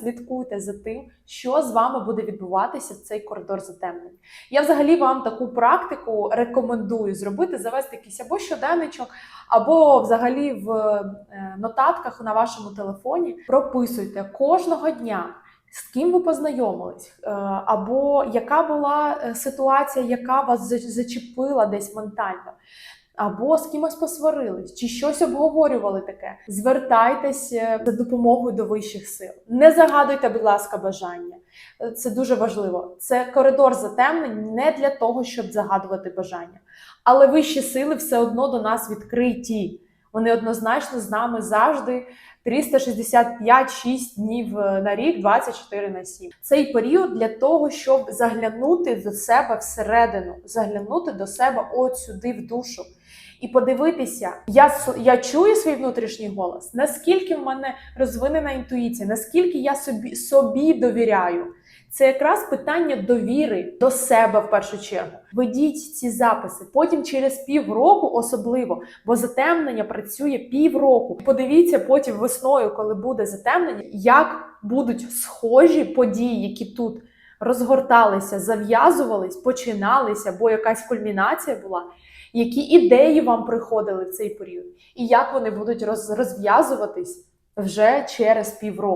Слідкуйте за тим, що з вами буде відбуватися в цей коридор затемнень. Я взагалі вам таку практику рекомендую зробити, завести якийсь або щоденничок, або взагалі в е, нотатках на вашому телефоні. Прописуйте кожного дня. З ким ви познайомились, Е, або яка була е, ситуація, яка вас зачепила десь ментально, або з кимось посварились, чи щось обговорювали таке. Звертайтесь е, за допомогою до вищих сил. Не загадуйте, будь ласка, бажання. Е, Це дуже важливо. Це коридор затемнень не для того, щоб загадувати бажання. Але вищі сили все одно до нас відкриті. Вони однозначно з нами завжди 365-6 днів е, на рік, 24 на 7. Цей період для того, щоб заглянути до себе всередину, заглянути до себе от сюди в душу. І подивитися, я я чую свій внутрішній голос, наскільки в мене розвинена інтуїція, наскільки я собі собі довіряю. Це якраз питання довіри до себе в першу чергу. Ведіть ці записи. Потім через півроку, особливо, бо затемнення працює півроку. Подивіться потім весною, коли буде затемнення, як будуть схожі події, які тут розгорталися, зав'язувались, починалися, бо якась кульмінація була. Які ідеї вам приходили в цей період, і як вони будуть розв'язуватись вже через півроку.